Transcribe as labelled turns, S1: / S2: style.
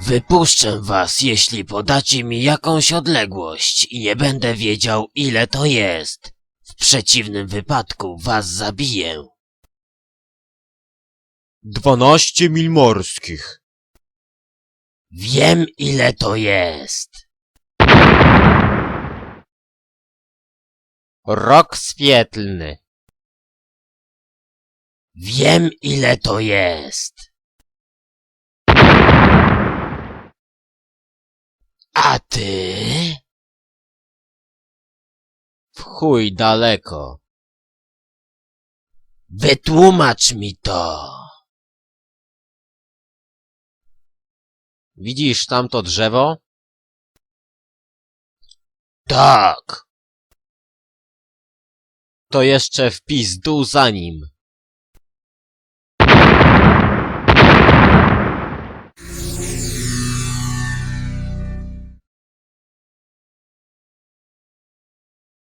S1: Wypuszczę was, jeśli podacie mi jakąś odległość i nie będę wiedział, ile to jest. W przeciwnym wypadku was zabiję.
S2: Dwanaście mil morskich.
S1: Wiem, ile to jest.
S2: Rok świetlny.
S1: Wiem, ile to jest. A ty?
S2: W chuj daleko.
S1: Wytłumacz mi to.
S2: Widzisz tamto drzewo?
S1: Tak.
S2: To jeszcze w pizdu za nim.